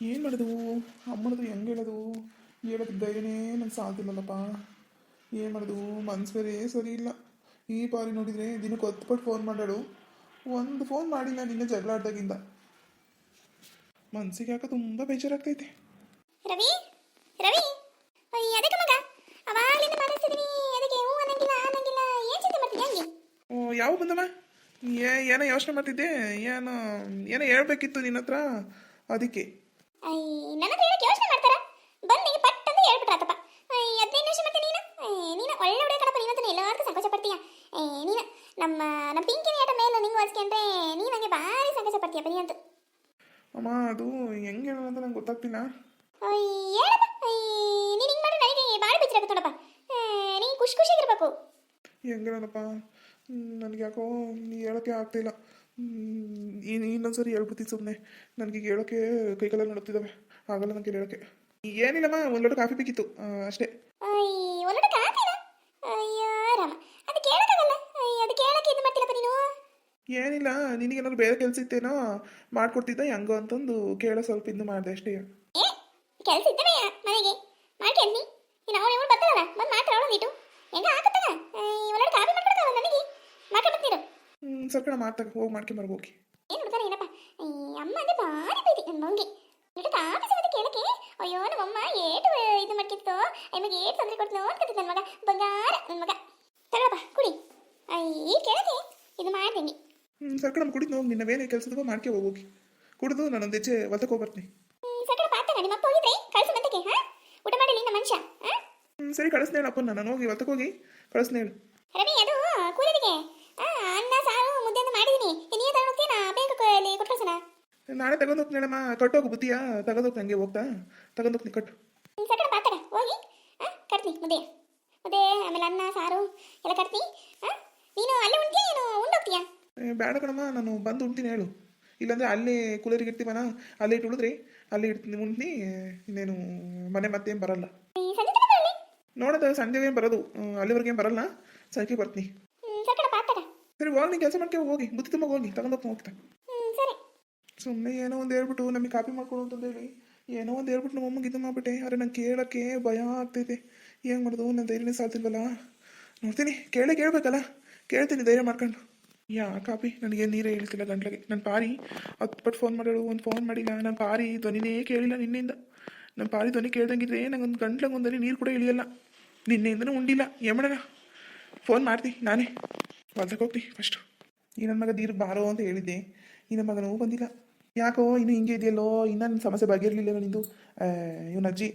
ಏನು ಮಾಡೋದು? ಅಮ್ಮನದು ಹೆಂಗೆ ಹೇಳೋದು? ಹೇಳೋದು ಧೈರ್ಯನೇ ನಂಗೆ ಸಾಲ್ತಿಲ್ಲಲ್ಲಪ್ಪ ಏನು ಮಾಡೋದು? ಮನ್ಸು ಬೇರೆ ಸರಿ ಇಲ್ಲ. ಈ ಬಾರಿ ನೋಡಿದರೆ ದಿನಕ್ಕೆ ಹತ್ತು ಪಟ್ಟು ಫೋನ್ ಮಾಡಾಳು ಒಂದು ಫೋನ್ ಮಾಡಿಲ್ಲ ನಿನ್ನ ಜಗಳ ಆಡ್ದಾಗಿಂದ. ಮನ್ಸಿಗೆ ಯಾಕೆ ತುಂಬ ಬೇಜಾರಾಗ್ತೈತೆ. ರವಿ? ರವಿ? ಅಯ್ಯ ಅದಕ್ಕೆ ಮಗ. ಅವಾಗಲಿಂದ ಮಾತಾಡ್ತಿದ್ದೀನಿ ಅದಕ್ಕೆ ಹ್ಞೂ ಅನ್ನಂಗಿಲ್ಲ ಅನ್ನಂಗಿಲ್ಲ. ಏನು ಚಿಂತೆ ಮಾಡ್ತಿದ್ದೆ ಹಂಗೆ ಓ ಯಾವ ಬಂದಮ್ಮ? ಏ ಏನೋ ಯೋಚನೆ ಮಾಡ್ತಿದ್ದೆ. ಏನೋ ಏನೋ ಹೇಳ್ಬೇಕಿತ್ತು ನಿನ್ನ ಹತ್ರ ಅದಕ್ಕೆ. ನನ್ನ ಹತ್ರ ಹೇಳಕ್ಕೆ ಯೋಚನೆ ಮಾಡ್ತಾರ? ಬನ್ನಿ ಪಟ್ ಅಂತ ಹೇಳ್ಬಿಟ್ರಾತಪ್ಪ ಹದಿನೈದು ನಿಮಿಷ ಮತ್ತೆ ನೀನು? ನೀನು ಒಳ್ಳೆ ಹುಡುಗ ಕಣಪ್ಪ ನೀನಂತ ಎಲ್ಲಾರ್ಗೂ ಸಂಕೋಚ ಪಡ್ತೀಯ ನೀನು ನಮ್ಮ ನಮ್ಮ ಪಿಂಕಿನ ಆಟ ಮೇಲೆ ನಿಂಗೆ ಹೊಲ್ಸ್ಕೊಂಡ್ರೆ ನೀನು ನನಗೆ ಭಾರಿ ಸಂಕೋಚ ಪಡ್ತೀಯ ಬನ್ನಿ ಅಂತ. ಅಮ್ಮ ಅದು ಹೆಂಗೆ ಅಂತ ನಂಗೆ ಗೊತ್ತಾಗ್ತಿಲ್ಲ. ಅಯ್ಯ ಹೇಳಪ್ಪ. ಅಯ್ಯ ನೀನು ಹಿಂಗೆ ಮಾಡಿ ನನಗೆ ಭಾಳ ಬೇಜಾರಾಗುತ್ತೆ ನೋಡಪ್ಪ. ನೀನು ಖುಷಿ ಖುಷಿಯಾಗಿರ್ಬೇಕು. ಹೆಂಗೆ ಹೇಳೋದಪ್ಪ ನನಗೆ ಯಾಕೋ ನೀ ಹೇಳೋಕ್ಕೆ ಆಗ್ತಿಲ್ಲ ಇನ್ನು ಇನ್ನೊಂದ್ಸರಿ ಹೇಳ್ಬಿಡ್ತೀನಿ ಸುಮ್ಮನೆ ನನಗೆ ಹೇಳೋಕ್ಕೆ ಕೈಕಾಲ ನೋಡುತ್ತಿದ್ದಾವೆ ಆಗಲ್ಲ ನನಗೆ ಹೇಳೋಕ್ಕೆ ಏನಿಲ್ಲಮ್ಮ ಒಂದು ಲೋಟ ಕಾಫಿ ಬೇಕಿತ್ತು. ಅಷ್ಟೇ. ಏನಿಲ್ಲ ನಿನಗೇನಾದ್ರು ಬೇರೆ ಕೆಲಸ ಇತ್ತೇನೋ ಮಾಡ್ಕೊಡ್ತಿದ್ದ ಹೆಂಗೋ ಅಂತಂದು ಕೇಳೋ ಸ್ವಲ್ಪ ಇದು ಮಾಡಿದೆ ಅಷ್ಟೇ. ಕೆಲಸ ಇದ್ದವೆಯ ಮನೆಗೆ ಮಾಡ್ಕೇಳಿ ನೀನು ಅವಳು ಇವಳು ಬರ್ತಾಳಲ್ಲ ಬಂದು ಮಾತ್ರ ಅವಳೊಂದಿಟ್ಟು ಹೆಂಗ ಆಕತ್ತಲ್ಲ ಒಳ್ಳೊಡೆ ಕಾಫಿ ಮಾಡ್ಕೊಡ್ತಾವ ನನಗೆ ಮಾಡ್ಕೊಡ್ತೀರು ಹ್ಞೂ ಸರ್ಕಣ ಮಾಡ್ತಾಗ ಹೋಗಿ ಮಾಡ್ಕೊಂಬರ್ಗ ಹೋಗಿ ಏನು ಮಾಡ್ತಾರೆ ಏನಪ್ಪ? ಈ ಅಮ್ಮ ಅಂದ್ರೆ ಭಾರಿ ಬೈತಿ ನನ್ನ ಮಗಂಗೆ ಕಾಫಿ ಸಿಗುತ್ತೆ ಕೇಳಕ್ಕೆ ಅಯ್ಯೋ ನಮ್ಮಮ್ಮ ಏಟು ಇದು ಮಾಡ್ಕಿತ್ತು ನಿಮಗೆ ಏಟು ತೊಂದರೆ ಕೊಡ್ತು ಅಂದ್ಕೊತಿದ್ದ ನನ್ನ ಮಗ. ಬಂಗಾರ ನನ್ನ ಮಗ. ತಗೊಳಪ್ಪ ಕುಡಿ. ಈ ಕೇಳಕ್ಕೆ ಇದು ಮಾಡ್ದಂಗೆ ಹ್ಞೂ ಸರ್ಕಣ ಕುಡಿದು ನೋಡಿ ನಿನ್ನ ಬೇರೆ ಕೆಲಸದವ ಮಾಡ್ಕೆ ಹೋಗಿ ಕುಡಿದು ನಾನೊಂದು ಹೆಜ್ಜೆ ಹೊಲಕ್ಕೆ ಹೋಗ್ಬರ್ತೀನಿ ಸಕಲ ಪಾತ್ರ ನಿಮ್ಮ ಅಪ್ಪ ಹೋಗಿದ್ರೆ ಕಳ್ಸು ಮಂತಕ್ಕೆ ಹಾ? ಊಟ ಮಾಡಿ ನಿನ್ನ ಮನುಷ್ಯ ಹ್ಞೂ ಸರಿ ಕಳಿಸ್ನೇಳಪ್ಪ ನಾನು ಹೋಗಿ ಹೊಲಕ್ಕೆ ಹೋಗಿ ಕಳಿಸ್ನೇಳು ರವಿ ಅದು ಕೂಲಿಗೆ ಆ ಅನ್ನ ಸಾರು ಮುದ್ದೆ ಅಂತ ಮಾಡಿದೀನಿ ನೀನು ತಗೊಂಡು ಹೋಗ್ತೀನಾ ಬೇಗ ಕ- ಅಲ್ಲಿ ಕೊಟ್ಟು ಕಳ್ಸೋಣ ನಾಳೆ ತಗೊಂಡು ಹೋಗ್ನೇಳಮ್ಮ ಕಟ್ಟೋಗು ಬುದ್ಧಿಯಾ ತಗೊಂಡೋಗ್ ಹಂಗೆ ಹೋಗ್ತಾ. ತಗೊಂಡೋಗ್ತೀನಿ ಕಟ್ಟು. ಹ್ಮ್, ಸಕಲ ಪಾತಕ ಹೋಗಿ. ಕಟ್ತೀನಿ ಮುದ್ದೆ ಮುದ್ದೆ ಆಮೇಲೆ ಅನ್ನ ಸಾರು ಎಲ್ಲ ಕಟ್ತೀನಿ. ನೀನು ಅಲ್ಲೇ ಉಂಟ್ಯಾ ಏನು? ಉಂಡೋಗ್ತೀಯಾ? ಬೇಡ ಕಣಮ್ಮ ನಾನು ಬಂದು ಉಣ್ತೀನಿ ಹೇಳು. ಇಲ್ಲಾಂದ್ರೆ ಅಲ್ಲೇ ಕೂಲರಿಗೆ ಇರ್ತೀವನ ಅಲ್ಲೇ ಇಟ್ಟು ಉಳಿದ್ರಿ? ಅಲ್ಲಿ ಇಡ್ತೀನಿ ಉಣ್ತೀನಿ. ಇನ್ನೇನು ಮನೆ ಮತ್ತೇನು ಬರಲ್ಲ. ಈ ಸಂಜೆ ನೋಡೋದು ಸಂಜೆ ಏನು ಬರೋದು? ಅಲ್ಲಿವರೆಗೆ ಏನು ಬರಲ್ಲ. ಸಂಜೆ ಬರ್ತೀನಿ. ಸರಿ ಹೋಗಿ ನೀನು ಕೆಲಸ ಮಾಡ್ಕೆ ಹೋಗಿ. ಬುದ್ಧಿ ತುಂಬ ಹೋಗಿ. ತಗೊಂಡೋಗ್ತೀನಿ ಹೋಗ್ತಾ. ಸುಮ್ಮನೆ ಏನೋ ಒಂದು ಹೇಳ್ಬಿಟ್ಟು ನಮಗೆ ಕಾಪಿ ಮಾಡ್ಕೊಡು ಅಂತಂದೇಳಿ ಏನೋ ಒಂದು ಹೇಳ್ಬಿಟ್ಟು ನಮ್ಮ ಅಮ್ಮಗೆ ಇದು ಮಾಡ್ಬಿಟ್ಟೆ. ಆದರೆ ನಂಗೆ ಕೇಳೋಕ್ಕೆ ಭಯ ಆಗ್ತೈತೆ. ಏನು ಮಾಡೋದು? ನನ್ನ ಧೈರ್ಯನೇ ಸಾಲ್ತಿಲ್ವಲ್ಲ ನೋಡ್ತೀನಿ. ಕೇಳೇ ಕೇಳಬೇಕಲ್ಲ? ಕೇಳ್ತೀನಿ, ಧೈರ್ಯ ಮಾಡ್ಕೊಂಡು. ಯಾ, ಕಾಪಿ. ನನಗೆ ನೀರೇ ಹೇಳ್ತಿಲ್ಲ ಗಂಟ್ಲಿಗೆ. ನನ್ನ ಪಾರಿ. ಹತ್ತು ಪಟ್ಟು ಫೋನ್ ಮಾಡೋಳು, ಒಂದು ಫೋನ್ ಮಾಡಿಲ್ಲ. ನನ್ನ ಪಾರಿ ಧ್ವನಿನೇ ಕೇಳಿಲ್ಲ ನಿನ್ನೆಯಿಂದ ನನ್ನ ಪಾರಿ ಧ್ವನಿ ಕೇಳ್ದಂಗಿದ್ರೆ ನಂಗೊಂದು ಒಂದು ಒಂದಲ್ಲಿ ನೀರು ಕೂಡ ಇಳಿಯಲ್ಲ. ನಿನ್ನೆಯಿಂದನೂ ಉಂಡಿಲ್ಲ. ಏ ಮಾಡೋಣ ಫೋನ್ ಮಾಡ್ತಿ, ನಾನೇ. ಹೊಲ್ದಕ್ಕೆ ಹೋಗ್ತಿ ಫಸ್ಟು ಈ ನನ್ನ ಮಗ ನೀರು ಬಾರೋ ಅಂತ ಹೇಳಿದ್ದೆ. ಈ ನನ್ನ ಮಗನೂ ಬಂದಿಲ್ಲ. ಯಾಕೋ ಇನ್ನು ಹಿಂಗೆ ಇದೆಯಲ್ಲೋ, ಇನ್ನೂ ನಿನ್ನ ಸಮಸ್ಯೆ ಬಗೆಯಿರಲಿಲ್ಲ ನಿಂದು? ಇವನ ಅಜ್ಜಿ.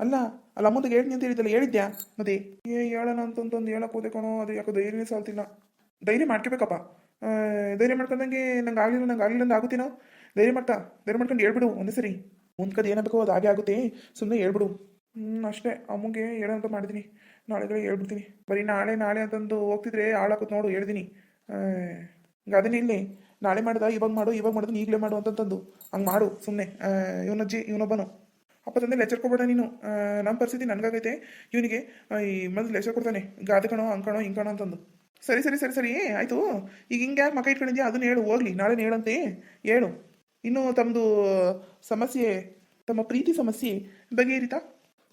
ಅಲ್ಲ ಅಲ್ಲ ಅಮ್ಮಂದಿಗೆ ಹೇಳ್ತೀನಿ ಅಂತ ಹೇಳಿದ್ದಲ್ಲ, ಹೇಳಿದ್ಯಾ? ಮತ್ತೆ? ಏ, ಹೇಳೋಣ ಅಂತಂತಂದು ಹೇಳಕ್ಕೆ ಹೋದೆ ಕಣೋ, ಅದು ಯಾಕೋ ಧೈರ್ಯನೇ ಸಾಲ್ತಿಲ್ಲ. ಧೈರ್ಯ ಮಾಡ್ಕೋಬೇಕಪ್ಪ. ಧೈರ್ಯ ಮಾಡ್ಕೊಂಡಂಗೆ ನಂಗೆ ಆಗಲಿಲ್ಲ ನಂಗೆ ಆಗಲಿಲ್ಲ ಅಂತ ಆಗುತ್ತೇನೋ? ಧೈರ್ಯ ಮಾಡ್ತಾ ಧೈರ್ಯ ಮಾಡ್ಕೊಂಡು ಹೇಳ್ಬಿಡು, ಒಂದೇ ಸರಿ. ಮುಂದ್ ಕಡೆ ಏನಾಗಬೇಕು ಅದು ಹಾಗೆ ಆಗುತ್ತೆ ಸುಮ್ಮನೆ ಹೇಳ್ಬಿಡು. ಹ್ಞೂ ಅಷ್ಟೇ. ಅಮ್ಮಗೆ ಹೇಳೋಂತ ಮಾಡಿದ್ದೀನಿ ನಾಳೆಗಳೇ ಹೇಳ್ಬಿಡ್ತೀನಿ. ಬರೀ ನಾಳೆ ನಾಳೆ ಅಂತಂದು ಹೋಗ್ತಿದ್ರೆ ಹಾಳಾಕುತ್ತೆ ನೋಡು ಹೇಳ್ತೀನಿ ಅದನ್ನ ಇಲ್ಲಿ ನಾಳೆ ಮಾಡಿದ, ಇವಾಗ ಮಾಡು, ಇವಾಗ ಮಾಡೋದು ಈಗಲೇ ಮಾಡು ಅಂತಂದು ಹಂಗೆ ಮಾಡು ಸುಮ್ಮನೆ ಇವನಜ್ಜಿ, ಇವನೊಬ್ಬನು. ಅಪ್ಪ ತಂದೆ ಲೆಚರ್ ಕೊಡಬೇಡ ನೀನು. ನಮ್ಮ ಪರಿಸ್ಥಿತಿ ನನಗಾಗೈತೆ. ಇವನಿಗೆ ಈ ಮೊದಲು ಲೆಚರ್ ಕೊಡ್ತಾನೆ. ಗಾದೆ ಕಣೋ, ಹಂಗೆ ಕಣೋ ಅಂತಂದು. ಸರಿ ಸರಿ ಸರಿ ಸರಿ ಆಯಿತು. ಈಗ ಹಿಂಗೆ ಯಾಕೆ ಮಕ್ಕ ಇಟ್ಕೊಂಡಿದ್ಯಾ? ಅದನ್ನ ಹೇಳು, ಹೋಗ್ಲಿ. ನಾಳೆ ಹೇಳಂತೆ. ಹೇಳು. ಇನ್ನು ತಮ್ಮದು ಸಮಸ್ಯೆ, ತಮ್ಮ ಪ್ರೀತಿ ಸಮಸ್ಯೆ ಬಗೆಹರಿತಾ?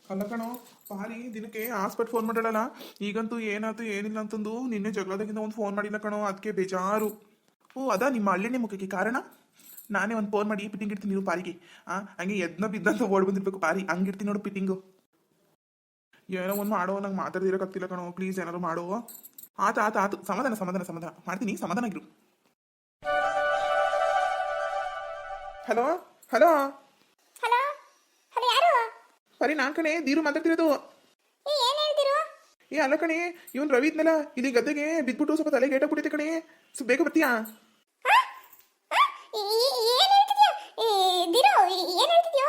ಅಲ್ಲ ಕಣೋ ಭಾರಿ ದಿನಕ್ಕೆ ಹಾಸ್ಪಿಟ್ ಫೋನ್ ಮಾಡಲ್ಲ ಈಗಂತೂ ಏನಾಯ್ತು, ಏನಿಲ್ಲ ಅಂತಂದು ನಿನ್ನೆ ಜಗಳದಾಗಿಂದ ಒಂದು ಫೋನ್ ಮಾಡಿಲ್ಲ ಕಣೋ. ಅದಕ್ಕೆ ಬೇಜಾರು. ಓ ಅದ ನಿಮ್ಮ ಹಳ್ಳಿನೇ ಮುಖಕ್ಕೆ ಕಾರಣ? ನಾನೇ ಒಂದು ಫೋನ್ ಮಾಡಿ ಪಿಟ್ಟಿಂಗ್ ಇಡ್ತೀನಿ ನೀವು ಪಾರಿಗೆ. ಆ ಹಂಗೆ ಎದ್ನ ಬಿದ್ದಂತ ಓಡ್ ಬಂದಿರ್ಬೇಕು ಪಾರಿ. ಹಂಗಿರ್ತೀನಿ ನೋಡು ಪಿಟ್ಟಿಂಗು ಏನೋ ಒಂದು ಮಾಡೋ ನಂಗೆ ಮಾತಾಡ್ದಿರೋಕ್ಕಾಗ್ತಿಲ್ಲ ಕಣೋ. ಪ್ಲೀಸ್ ಏನಾದ್ರು ಮಾಡೋ. ಆತ ಆತ ಆತು. ಸಮಾಧಾನ ಸಮಾಧಾನ ಸಮಾಧಾನ. ಮಾಡ್ತೀನಿ ಸಮಾಧಾನ ಆಗಿರು. Hello hello. ಹಲೋ ಹಲೋ ಯಾರು? ಪರಿ ನಾನ್ ಕಣೆ ದೀರು ಮಾತಾಡ್ತಿರೋದು. ಏ ಅಲ್ಲ ಕಣೆ ಇವನ್ ರವಿ ಇದ್ನಲ್ಲ ಇಲ್ಲಿ ಗದ್ದೆಗೆ ಬಿದ್ಬಿಟ್ಟು ಸ್ವಲ್ಪ ತಲೆಗೆ ಏಟ ಬಿಟ್ಟಿದೆ ಕಣೆ. ಸ್ವಲ್ಪ ಬೇಗ ಬರ್ತೀಯಾ ಏನು ಹೇಳ್ತಿದ್ಯಾ ಏ ದಿರು ಏನು ಹೇಳ್ತಿದ್ಯೋ?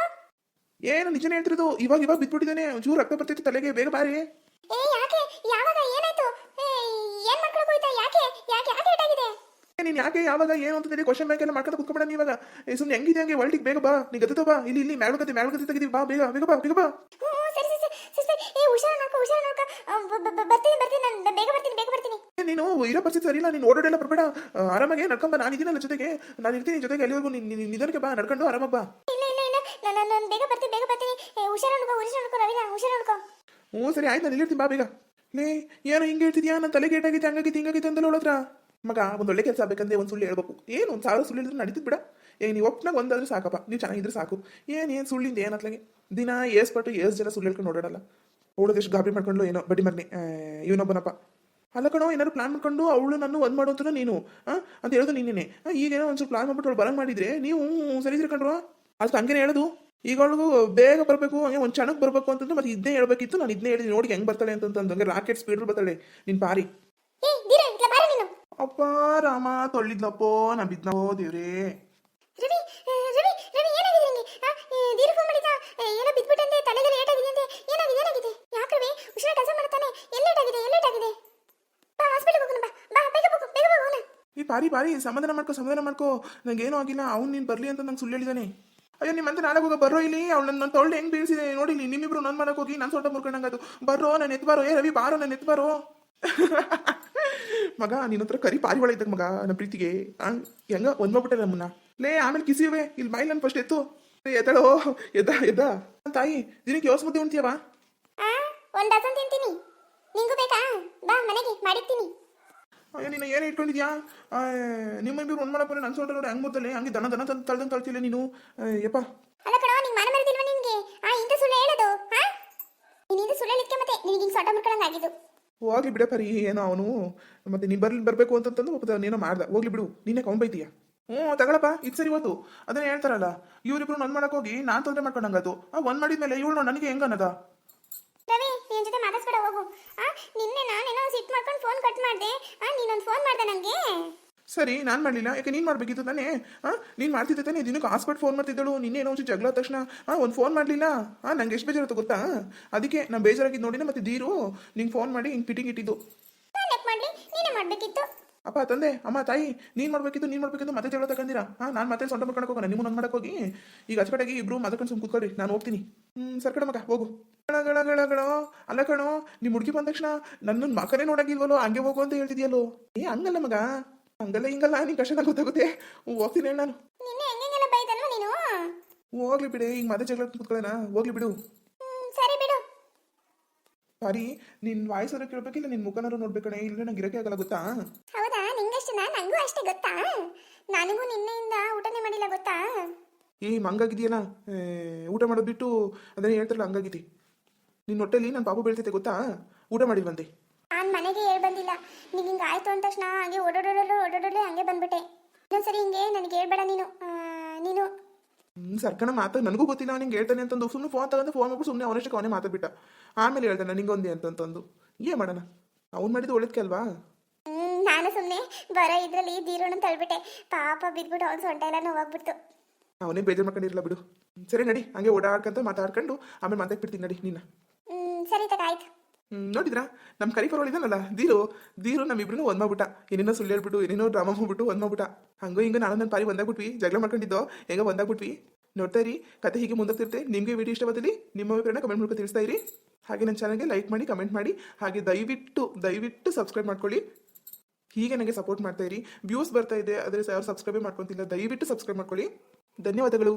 ಏನು ನಿಜನೇ ಹೇಳ್ತಿರೋದು? ಇವಾಗ ಇವಾಗ ಬಿದ್ಬಿಟ್ಟಿದ್ದಾನೆ. ಚೂರು ರಕ್ತ ಬರ್ತಿತ್ತು ತಲೆಗೆ ಬೇಗ ಬಾರಿ. ಏ ಯಾಕೆ? ಯಾವಾಗ ಏನಾಯ್ತು? ಏ, ಏನ್ ಮಾಡ್ಕೊಳಕ್ ಹೋಯ್ತಾ? ಯಾಕೆ? ಯಾಕೆ ಯಾಕೆ ಏಟಾಗಿದೆ ನೀನ್ ಯಾಕೆ ಯಾವಾಗ ಏನು ಅಂತಂದ್ರೆ ಕ್ವಶನ್ ಬ್ಯಾಂಕ್ ಎಲ್ಲ ಮಾಡ್ಕೊತ ಕುತ್ಕೊಬೇಡ ನೀವಾಗ ಏ ಸುಮ್ಮನೆ ಹೆಂಗಿದೆ ಹಂಗೆ? ವರ್ಲ್ಡಿಗೆ ಬೇಗ ಬಾ. ನೀ ಗದ್ದೆ ಬಾ. ಇಲ್ಲಿ ಇಲ್ಲಿ ಮ್ಯಾಲ್ ಗದ್ದೆ ಮ್ಯಾಲ್ ಗದ್ದೆ ತೆಗಿದೀವಿ ಬಾ ಬೇಗ ಬೇಗ ಬಾ ಬೇಗ ಬಾ. ಹ್ಞೂ ಸರಿ ಸರಿ ಸರಿ ಸರಿ ಏ ಹುಷಾರ್ ನೋಡ್ಕೊ ಹುಷಾರ್ ನೋಡ್ಕೊ. ಆ, ಬ- ಬ- ಬ- ಬರ್ತೀನಿ ಬರ್ತೀನಿ. ನಾನು ಬೇಗ ಬರ್ತೀನಿ ಬೇಗ ಬರ್ತೀನಿ. ಏ, ನೀನು ಇರೋ ಪರಿಸ್ಥಿತಿ ಸರಿ ಇಲ್ಲ. ನೀನು ಓಡಾಡೆಲ್ಲ ಬರಬೇಡ. ಆರಾಮಾಗಿ ನಡ್ಕೊಂಬ ನಾನು ಇದೀನಲ್ಲ ಜೊತೆಗೆ. ನಾನು ಇರ್ತೀನಿ ಜೊತೆಗೆ. ಅಲ್ಲಿವರೆಗೂ ನೀನು ನಿಧಾನಕ್ಕೆ ಬಾ. ನಡ್ಕೊಂಡು ಆರಾಮಾಗಿ ಬಾ. ಇಲ್ಲ ನಾನು ನಾನು ಬೇಗ ಬರ್ತೀನಿ. ಬೇಗ ಹ್ಞೂ, ಸರಿ, ಆಯ್ತು, ನಾನು ಇಲ್ಲಿರ್ತೀನಿ ಬಾ ಬೇಗ. ಲೇ, ಏನೋ ಹಿಂಗೆ ಹೇಳ್ತಿದ್ಯಾ? ನನ್ನ ತಲೆ ಗೇಟಾಗಿತ್ತು ಹಂಗಾಗಿತ್ತು ಹಿಂಗಾಗಿತ್ತು ಅಂತಲೇ ಹೇಳೋದ್ರ ಮಗ, ಒಂದು ಒಳ್ಳೆ ಕೆಲಸ ಆಗಬೇಕಂದ್ರೆ ಒಂದು ಸುಳ್ಳು ಹೇಳ್ಬೇಕು. ಏನು, ಒಂದು ಸಾವಿರ ಸುಳ್ಳು ಹೇಳಿದ್ರೆ ನಡೀತದೆ ಬಿಡ. ಏ, ನೀವು ಒಪ್ಪನಾಗ ಒಂದಾದ್ರೂ ಸಾಕಪ್ಪ. ನೀವು ಚೆನ್ನಾಗಿದ್ರೆ ಸಾಕು. ಏನು ಏನು ಸುಳ್ಳಿಂದ ಏನು ಅತ್ಲಾಗೆ? ದಿನ ಏಸ್ ಪಟ್ಟು ಏಸ್ ಜನ ಸುಳ್ಳು ಹೇಳ್ಕೊಂಡು ಓಡಾಡಲ್ಲ. ಓಡೋದೆಷ್ಟು ಗಾಬರಿ ಮಾಡ್ಕೊಂಡು ಏನೋ ಬಡಿ ಮಗನಿ. ಇವನೊಬ್ಬನಪ್ಪ ಅಲ್ಲ ಕಣೋ, ಏನಾದ್ರು ಪ್ಲಾನ್ ಮಾಡ್ಕೊಂಡು ಅವಳು ನನ್ನ ಒಂದು ಮಾಡೋ ಅಂತ ನೀನು? ಅಂತ ಹೇಳೋದು ನೀನೇನೆ ಈಗ ಈಗೇನೋ ಒಂಚೂರು ಪ್ಲಾನ್ ಮಾಡ್ಬಿಟ್ಟು ಅವಳು ಬರಂಗ್ ಮಾಡಿದ್ರೆ ನೀವು ಸರಿ ತಿರ್ಕೊಂಡ್ರು ಅದಕ್ಕೆ ಹಂಗೇನೆ ಹೇಳೋದು ಈಗ ಅವಳಿಗೂ ಬೇಗ ಬರಬೇಕು ಹಂಗೆ ಒಂದು ಕ್ಷಣಕ್ಕೆ ಬರಬೇಕು ಅಂತಂದ್ರೆ ಮತ್ತೆ ಇದನ್ನೇ ಹೇಳ್ಬೇಕಿತ್ತು. ನಾನು ಇದನ್ನೇ ಹೇಳಿದ್ದೀನಿ ನೋಡಿ ಹೆಂಗೆ ಬರ್ತಾಳೆ ಅಂತಂದು ಹಂಗೆ ರಾಕೆಟ್ ಸ್ಪೀಡ್ ಬರ್ತಾಳೆ ನಿನ್ ಪಾರಿ. ಬಾರ ಅಪ್ಪ ರಾಮ ತೊಳ್ಳಿದ್ಲಪ್ಪೋ ನಾ ಬಿದ್ನೋ ದೇವ್ರೇ. ರವಿ ಆ, ರವಿ ರವಿ ಏನಾಗಿದೆ ನಿಂಗೆ? ಆ, ಫೋನ್ ಮಾಡಿದ ಏ, ಏನೋ ಬಿದ್ಬಿಟ್ಟಂತೆ ತಲೆಗೆ ಏಟಾಗಿದೆ ಅಂತೆ ಏನಾಗಿದೆ ಏನಾಗಿದೆ? ಯಾಕೆ ರವಿ ಹುಷಾರ ಕೆಲಸ ಮಾಡ್ತಾನೆ. ಎಲ್ಲೇಟಾಗಿದೆ ಎಲ್ಲೇಟಾಗಿದೆ ಬಾ ಹಾಸ್ಪಿಟಲ್ ಹೋಗೋಣ ಬಾ. ಬಾ ಬೇಗ ಹೋಗು ಬೇಗ ಹೋಗೋಣ. ಈ ಪಾರಿ ಪಾರಿ ಸಮಾಧಾನ ಮಾಡ್ಕೋ ಸಮಾಧಾನ ಮಾಡ್ಕೋ. ಏನೂ ಆಗಿಲ್ಲ ಅವ್ನು ನೀನು ಬರಲಿ ಅಂತ ನಂಗೆ ಸುಳ್ಳು ಹೇಳಿದಾನೆ. ಅಯ್ಯೋ ನಿಮ್ಮಂತ ನಾಳೆ ಹೋಗ ಬರೋ ಇಲ್ಲಿ? ಅವ್ಳು ನನ್ನ ತೊಳೆ ಹೆಂಗೆ ಬೀಳಿಸಿದೆ ನೋಡಿ ಇಲ್ಲಿ. ನಿಮ್ಮಿಬ್ರು ನನ್ನ ಮನೆಗೆ ಹೋಗಿ ನಾನು ಸೊಟ್ಟ ಮುರ್ಕೊಂಡಂಗದು ಬರೋ ನಾನು ಎತ್ ಬಾರೋ. ಏ ರವಿ ಬಾರೋ ನಾನು ಎತ್ ಬಾರೋ. ಮಗ ನಿನ್ನ ಹತ್ರ ಕರಿ ಪಾರಿವಾಳ ಇದ್ದಾಗ ಮಗ ನನ್ನ ಪ್ರೀತಿಗೆ. ಹೆಂಗ ಒಂದ್ಬಿಟ್ಟೆ ನಮ್ಮನ್ನ ಲೇ ಆಮೇಲೆ ಕಿಸಿವೆ ಇಲ್ಲಿ ಮೈಲ್ ನನ್ನ ಫಸ್ಟ್ ಎತ್ತು. ಏ, ಎದ್ದಳೋ ಎದ್ದ ಎದ್ದ. ತಾಯಿ ದಿನಕ್ಕೆ ಯೋಸ್ ಮುದ್ದೆ ಉಣ್ತೀಯವಾ ಆ ಒಂದು ತಿಂತೀನಿ. ನಿಂಗೂ ಬೇಕಾ? ಬಾ ಮನೆಗೆ ಮಾಡಿರ್ತೀನಿ. ಅಯ್ಯೋ ನೀನು ಏನು ಇಟ್ಕೊಂಡಿದ್ಯಾ? ನಿಮ್ಮ ಇಬ್ಬರು ಒಂದು ಮಾಡಪ್ಪ ನನ್ನ ಸೊಂಟ ನೋಡಿ ಹಂಗೆ ಮುದ್ದಲೆ ಹಂಗೆ ದನ ದನ ತಂದು ತಳ್ದಂಗೆ ತಳ್ತಿಲ್ಲ ನೀನು? ಯಪ್ಪ. ಅಲ್ಲ ಕಣೋ ನಿಂಗೆ ಮನ ಮರಿದಿಲ್ವ ನಿನ್ಗೆ? ಆ ಇಂತ ಸುಳ್ಳು ಹೇಳೋದು ಹಾ ಇದು ಸುಳ್ಳು ಹೇಳಿದ್ಕೆ ಮತ್ತೆ ನಿನಗೆ ಹಿಂಗೆ ಸೊಟ್ಟ ಮುಟ್ಕೊಳಂಗೆ ಆಗಿದ್ದು. ಹೋಗ್ಲಿ ಬಿಡ ಪರಿ ಏನೋ ಅವನು. ಮತ್ತೆ ನೀನು ಬರ್ಲಿ ಬರಬೇಕು ಅಂತಂದು ಒಬ್ಬ ಏನೋ ಮಾಡ್ದ. ಹೋಗ್ಲಿ ಬಿಡು ನೀನೇ ಕೌನ್ ಬೈತೀಯ? ಹ್ಞೂ ತಗೊಳಪ್ಪ ಇದು ಸರಿ ಇವತ್ತು ಅದನ್ನ ಹೇಳ್ತಾರಲ್ಲ ಇವರಿಬ್ರು ನನ್ ಮಾಡಕ್ ಹೋಗಿ ನಾನು ತೊಂದರೆ ಮಾಡ್ಕೊಂಡಂಗದು. ಆ ಒಂದ್ ಮಾಡಿದ್ಮೇಲೆ ಇವಳು ನನಗೆ ಹೆಂಗ ಅನ್ನದ? ರವಿ ನಿನ್ ಜೊತೆ ಮಾತಾಡ್ಸ್ಬೇಡ ಹೋಗು. ಆ ನಿನ್ನೆ ನಾನೇನೋ ಸಿಟ್ ಮಾಡ್ಕೊಂಡು ಫೋನ್ ಕಟ್ ಮಾಡಿದೆ? ನೀನೊಂದು ಫೋನ್ ಮಾಡ್ದೆ ನಂಗೆ? ಸರಿ ನಾನು ಮಾಡಲಿಲ್ಲ. ಯಾಕೆ ನೀನು ಮಾಡಬೇಕಿತ್ತು ತಾನೇ? ಹಾಂ ನೀನು ಮಾಡ್ತಿದ್ದೆ ತಾನೇ? ದಿನಕ್ಕೆ ಹಾಸ್ಪಿಟ್ ಫೋನ್ ಮಾಡ್ತಿದ್ದಳು. ನಿನ್ನೆ ಏನೋ ಒಂಚೂರು ಜಗಳ ಆದ ತಕ್ಷಣ. ಹಾಂ ಒಂದು ಫೋನ್ ಮಾಡಲಿಲ್ಲ. ಹಾಂ ನಂಗೆ ಎಷ್ಟು ಬೇಜಾರತ್ತು ಗೊತ್ತಾ? ಅದಕ್ಕೆ ನಾನು ಬೇಜಾರಾಗಿದ್ದು ನೋಡಿನ ಮತ್ತೆ ದೀರು ನಿಂಗೆ ಫೋನ್ ಮಾಡಿ ಹಿಂಗೆ ಪಿಟಿಂಗ್ ಇಟ್ಟಿದ್ದು. ಮಾಡಬೇಕಿತ್ತು. ಅಪ್ಪ ತಂದೆ ಅಮ್ಮ ತಾಯಿ ನೀನು ಮಾಡ್ಬೇಕಿತ್ತು ನೀನು ಮಾಡಬೇಕಿದ್ದು ಮತ್ತೆ ಜಗಳ ತಗೊಂಡಿರಾ? ಹಾಂ ನಾನು ಮತ್ತೆ ಸೊಂಟ ಮಾಡ್ಕೊಂಡು ಹೋಗೋಣ ನಿಮ್ಮ ಮಾಡಕ್ಕೆ ಮಾಡಕ್ ಹೋಗಿ. ಈಗ ಅಚ್ಚಕಟಾಗಿ ಇಬ್ರು ಮದಕೊಂಡು ಸುಮ್ ಕೂತ್ಕೊಳ್ರಿ ನಾನು ಹೋಗ್ತೀನಿ. ಹ್ಮ್ ಸರ್ಕಡ ಮಗ ಹೋಗು. ಗಳ ಗಳ ಗಳ ಅಲ್ಲ ಕಣೋ ನಿಮ್ಮ ಹುಡುಗಿ ಬಂದ ತಕ್ಷಣ ನನ್ನ ಮಕನೇ ನೋಡಂಗಿಲ್ವಲ್ಲೋ ಹಂಗೆ ಹೋಗು ಅಂತ ಹೇಳ್ತಿದ್ಯಲ್ಲೋ? ಏ ಹಂಗಲ್ಲ ಮಗ. ಹಂಗಲ್ಲ ಹಿಂಗಲ್ಲ ನಿನ್ ಕಷ್ಟ ಗೊತ್ತಾಗುತ್ತೆ. ಹ್ಞೂ, ಹೋಗ್ತೀನಿ ಹೇಳಿ ನಾನು. ಹೋಗ್ಲಿ ಬಿಡಿ ಈಗ ಮತ್ತೆ ಜಗಳ ಕೂತ್ಕೊಳ್ಳೋಣ. ಹೋಗ್ಲಿ ಬಿಡು. ಸರಿ ಬಿಡು. ಸಾರಿ ನಿನ್ ವಾಯ್ಸರು ಕೇಳ್ಬೇಕಿಲ್ಲ ನಿನ್ ಮುಖನಾರು ನೋಡ್ಬೇಕಣೆ. ಇಲ್ಲ ನಂಗೆ ಇರಕ್ಕೆ ಆಗಲ್ಲ ಗೊತ್ತಾ? ಹೌದಾ ನಿಂಗಷ್ಟೇನಾ ನಂಗೂ ಅಷ್ಟೇ ಗೊತ್ತಾ? ನನಗೂ ನಿನ್ನೆಯಿಂದ ಊಟನೇ ಮಾಡಿಲ್ಲ ಗೊತ್ತಾ? ಏ ಹಂಗಾಗಿದೆಯಲ್ಲ? ಊಟ ಮಾಡೋದು ಬಿಟ್ಟು ಅದನ್ನೇ ಹೇಳ್ತಾರಲ್ಲ ಹಂಗಾಗಿದೆ ನಿನ್ನ ಹೊಟ್ಟೆಲಿ ನನ್ನ ಪಾಪು ಬೆಳ್ತೈತೆ ಗೊತ್ತಾ? ಊಟ ಮಾಡಿ ಬಂದೆ. ನಾನು ಮನೆಗೆ ಹೇಳ್ ಬಂದಿಲ್ಲ. ನಿಂಗೆ ಹಿಂಗೆ ಆಯ್ತು ಅಂದ ತಕ್ಷಣ ಹಂಗೆ ಓಡೋಡೋಡಲು ಓಡೋಡೋಡೆ ಹಂಗೆ ಬಂದ್ಬಿಟ್ಟೆ. ಇನ್ನೊಂದ್ಸರಿ ಹಿಂಗೆ ನನಗೆ ಹೇಳ್ಬೇಡ ನೀನು. ನೀನು. ಸರ್ಕಣ ಮಾತಾ ನನಗೂ ಗೊತ್ತಿಲ್ಲ ನಿಂಗೆ ಹೇಳ್ತಾನೆ ಅಂತಂದು. ಸುಮ್ಮನೆ ಫೋನ್ ತಗೊಂಡು ಫೋನ್ ಮಾಡ್ಬಿಟ್ಟು ಸುಮ್ಮನೆ ಅವನಷ್ಟಕ್ಕೆ ಅವನೇ ಮಾತಾಡ್ಬಿಟ್ಟ. ಆಮೇಲೆ ಹೇಳ್ತಾನೆ ನಿಂಗೊಂದೇ ಅಂತಂತಂದು ಏನ್ ಮಾಡೋಣ? ಅವ್ನು ಮಾಡಿದ್ದು ಒಳ್ಳೇದಕ್ಕೆ ಅಲ್ವಾ? ಸುಮ್ಮನೆ ಬರ ಇದ್ರಲ್ಲಿ ದೀರೋಣ ತಳ್ಬಿಟ್ಟೆ. ಪಾಪ ಬಿದ್ಬಿಟ್ಟು ಅವ್ನು ಸೊಂಟ ಎಲ್ಲ ನೋವಾಗ್ಬಿಡ್ತು. ಅವನೇ ಬೇಜಾರು ಮಾಡ್ಕೊಂಡಿರಲ್ಲ ಬಿಡು. ಸರಿ ನಡಿ ಹಂಗೆ ಓಡಾಡ್ಕೊಂತ ಮಾತಾಡ್ಕೊಂಡು ಆಮೇಲೆ ಮಾತಾಡ್ಬಿಡ್ತೀನಿ ನಡಿ ನಿನ್ನ ಹ್ಮ್ ಸರಿ ತಗ ಆಯ್ತು. ಹ್ಮ್, ನೋಡಿದ್ರಾ? ನಮ್ಮ ಕರಿ ಪರವಾಗಿದ್ದಾನಲ್ಲ ದೀರು ದೀರು ನಮ್ಮಿಬ್ರು ಒಂದ್ ಮಾಡ್ಬಿಟ್ಟ ಏನೇನೋ ಸುಳ್ಳು ಹೇಳ್ಬಿಟ್ಟು ಏನೇನೋ ಡ್ರಾಮಾ ಮಾಡ್ಬಿಟ್ಟು ಒಂದ್ ಮಾಡ್ಬಿಟ್ಟ ಹಂಗೋ ಹಿಂಗ ನಾನು ನನ್ನ ಪಾರಿ ಒಂದಾಗ್ಬಿಟ್ವಿ ಜಗಳ ಮಾಡ್ಕೊಂಡಿದ್ದೋ ಹೆಂಗ ಒಂದಾಗ್ಬಿಟ್ವಿ. ನೋಡ್ತಾ ಇರಿ ಕತೆ ಹೀಗೆ ಮುಂದಾಗ್ತಿರುತ್ತೆ ನಿಮಗೆ ವಿಡಿಯೋ ಇಷ್ಟವಾದಲ್ಲಿ ನಿಮ್ಮ ಅಭಿಪ್ರಾಯನ ಕಮೆಂಟ್ ಮೂಲಕ ತಿಳಿಸ್ತಾ ಇರಿ. ಹಾಗೆ ನನ್ನ ಚಾನಲ್ಗೆ ಲೈಕ್ ಮಾಡಿ ಕಮೆಂಟ್ ಮಾಡಿ. ಹಾಗೆ ದಯವಿಟ್ಟು ದಯವಿಟ್ಟು ಸಬ್ಸ್ಕ್ರೈಬ್ ಮಾಡ್ಕೊಳ್ಳಿ. ಹೀಗೆ ನನಗೆ ಸಪೋರ್ಟ್ ಮಾಡ್ತಾ ಇರಿ. ವ್ಯೂಸ್ ಬರ್ತಾ ಇದೆ, ಆದರೆ ಸಬ್ಸ್ಕ್ರೈಬ್ ಮಾಡ್ಕೊತಿಲ್ಲ, ದಯವಿಟ್ಟು ಸಬ್ಸ್ಕ್ರೈಬ್ ಮಾಡ್ಕೊಳ್ಳಿ. ಧನ್ಯವಾದಗಳು.